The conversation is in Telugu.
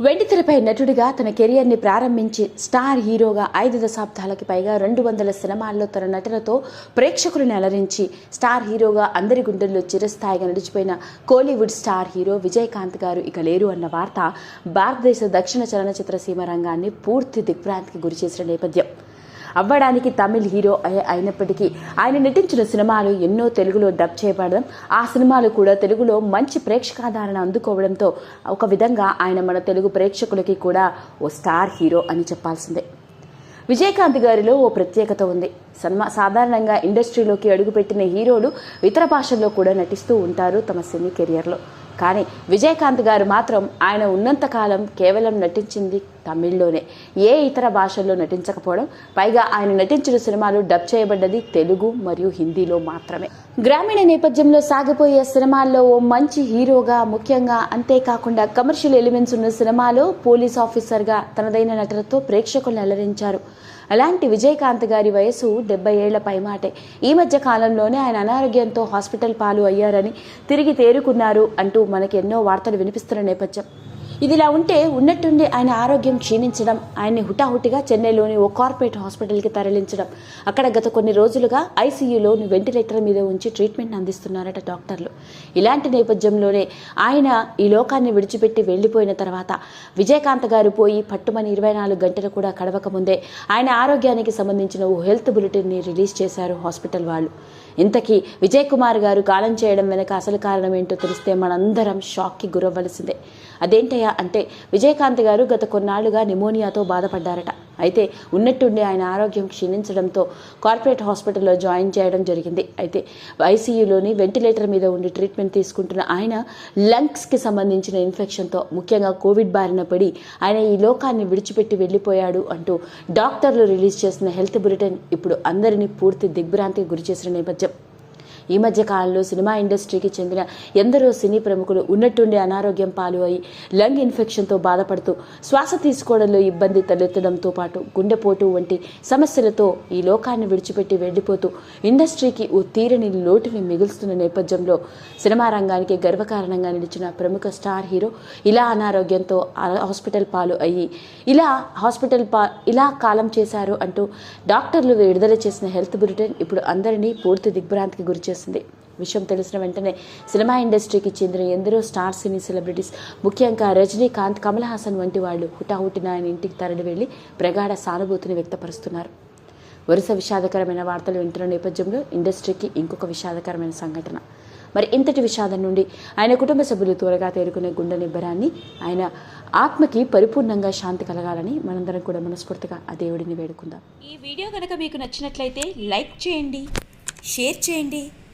వెండితెరపై నటుడిగా తన కెరియర్ని ప్రారంభించి స్టార్ హీరోగా ఐదు దశాబ్దాలకి పైగా రెండు వందల సినిమాల్లో తన నటనతో ప్రేక్షకులను అలరించి స్టార్ హీరోగా అందరి గుండెల్లో చిరస్థాయిగా నడిచిపోయిన కోలీవుడ్ స్టార్ హీరో విజయకాంత్ గారు ఇక లేరు అన్న వార్త భారతదేశ దక్షిణ చలనచిత్ర సీమ రంగాన్ని పూర్తి దిగ్భ్రాంతికి గురిచేసిన నేపథ్యం. అవ్వడానికి తమిళ్ హీరో అయి- అయినప్పటికీ ఆయన నటించిన సినిమాలు ఎన్నో తెలుగులో డబ్ చేయబడడం ఆ సినిమాలు కూడా తెలుగులో మంచి ప్రేక్షకాదరణ అందుకోవడంతో ఒక విధంగా ఆయన మన తెలుగు ప్రేక్షకులకి కూడా ఓ స్టార్ హీరో అని చెప్పాల్సిందే. విజయకాంత్ గారిలో ఓ ప్రత్యేకత ఉంది. సినిమా సాధారణంగా ఇండస్ట్రీలోకి అడుగుపెట్టిన హీరోలు ఇతర భాషల్లో కూడా నటిస్తూ ఉంటారు తమ సినీ కెరియర్లో. కానీ విజయకాంత్ గారు మాత్రం ఆయన ఉన్నంతకాలం కేవలం నటించింది తమిళ్ళోనే. ఏ ఇతర భాషల్లో నటించకపోవడం పైగా ఆయన నటించిన సినిమాలు డబ్ చేయబడ్డది తెలుగు మరియు హిందీలో మాత్రమే. గ్రామీణ నేపథ్యంలో సాగిపోయే సినిమాల్లో ఓ మంచి హీరోగా ముఖ్యంగా అంతేకాకుండా కమర్షియల్ ఎలిమెంట్స్ ఉన్న సినిమాలో పోలీస్ ఆఫీసర్గా తనదైన నటనతో ప్రేక్షకులను అలరించారు. అలాంటి విజయకాంత్ గారి వయసు డెబ్బై ఏళ్ళ పైమాటే. ఈ మధ్య కాలంలోనే ఆయన అనారోగ్యంతో హాస్పిటల్ పాలు అయ్యారని తిరిగి తేరుకున్నారు అంటూ మనకి ఎన్నో వార్తలు వినిపిస్తున్న నేపథ్యం. ఇదిలా ఉంటే ఉన్నట్టుండి ఆయన ఆరోగ్యం క్షీణించడం ఆయన్ని హుటాహుటిగా చెన్నైలోని ఓ కార్పొరేట్ హాస్పిటల్కి తరలించడం. అక్కడ గత కొన్ని రోజులుగా ఐసీయూలోని వెంటిలేటర్ మీద ఉంచి ట్రీట్మెంట్ అందిస్తున్నారట డాక్టర్లు. ఇలాంటి నేపథ్యంలోనే ఆయన ఈ లోకాన్ని విడిచిపెట్టి వెళ్ళిపోయిన తర్వాత విజయకాంత్ గారు పోయి పట్టుమని ఇరవై నాలుగు గంటలు కూడా కడవకముందే ఆయన ఆరోగ్యానికి సంబంధించిన ఓ హెల్త్ బులెటిన్ని రిలీజ్ చేశారు హాస్పిటల్ వాళ్ళు. ఇంతకీ విజయ్ కుమార్ గారు కాలం చేయడం వెనక అసలు కారణం ఏంటో తెలిస్తే మనందరం షాక్కి గురవ్వలసిందే. అదేంటయ్యా అంటే విజయకాంత్ గారు గత కొన్నాళ్ళుగా నిమోనియాతో బాధపడ్డారట. అయితే ఉన్నట్టుండి ఆయన ఆరోగ్యం క్షీణించడంతో కార్పొరేట్ హాస్పిటల్లో జాయిన్ చేయడం జరిగింది. అయితే ఐసీయూలోని వెంటిలేటర్ మీద ఉండి ట్రీట్మెంట్ తీసుకుంటున్న ఆయన లంగ్స్కి సంబంధించిన ఇన్ఫెక్షన్తో ముఖ్యంగా కోవిడ్ బారిన పడి ఆయన ఈ లోకాన్ని విడిచిపెట్టి వెళ్ళిపోయాడు అంటూ డాక్టర్లు రిలీజ్ చేసిన హెల్త్ బులెటిన్ ఇప్పుడు అందరినీ పూర్తి దిగ్భ్రాంతికి గురిచేసిన నేపథ్యం. ఈ మధ్య కాలంలో సినిమా ఇండస్ట్రీకి చెందిన ఎందరో సినీ ప్రముఖులు ఉన్నట్టుండి అనారోగ్యం పాలు అయి లంగ్ ఇన్ఫెక్షన్తో బాధపడుతూ శ్వాస తీసుకోవడంలో ఇబ్బంది తలెత్తడంతో పాటు గుండెపోటు వంటి సమస్యలతో ఈ లోకాన్ని విడిచిపెట్టి వెళ్ళిపోతూ ఇండస్ట్రీకి ఓ తీరని లోటుని మిగులుస్తున్న నేపథ్యంలో సినిమా రంగానికి గర్వకారణంగా నిలిచిన ప్రముఖ స్టార్ హీరో ఇలా అనారోగ్యంతో హాస్పిటల్ పాలు అయ్యి ఇలా హాస్పిటల్ పా ఇలా కాలం చేశారు అంటూ డాక్టర్లు విడుదల చేసిన హెల్త్ బులెటిన్ ఇప్పుడు అందరినీ పూర్తి దిగ్భ్రాంతికి గురిచేసింది విషయం తెలిసిన వెంటనే సినిమా ఇండస్ట్రీకి చెందిన ఎందరో స్టార్ సినీ సెలబ్రిటీస్ ముఖ్యంగా రజనీకాంత్ కమల్ హాసన్ వంటి వాళ్ళు హుటాహుటిన ఆయన ఇంటికి తరలి వెళ్ళి ప్రగాఢ సానుభూతిని వ్యక్తపరుస్తున్నారు. వరుస విషాదకరమైన వార్తలు వింటున్న నేపథ్యంలో ఇండస్ట్రీకి ఇంకొక విషాదకరమైన సంఘటన. మరి ఇంతటి విషాదం నుండి ఆయన కుటుంబ సభ్యులు త్వరగా తేరుకునే గుండె నిబ్బరాన్ని ఆయన ఆత్మకి పరిపూర్ణంగా శాంతి కలగాలని మనందరం కూడా మనస్ఫూర్తిగా ఆ దేవుడిని వేడుకుందాం. ఈ వీడియో కనుక మీకు నచ్చినట్లయితే లైక్ చేయండి షేర్ చేయండి.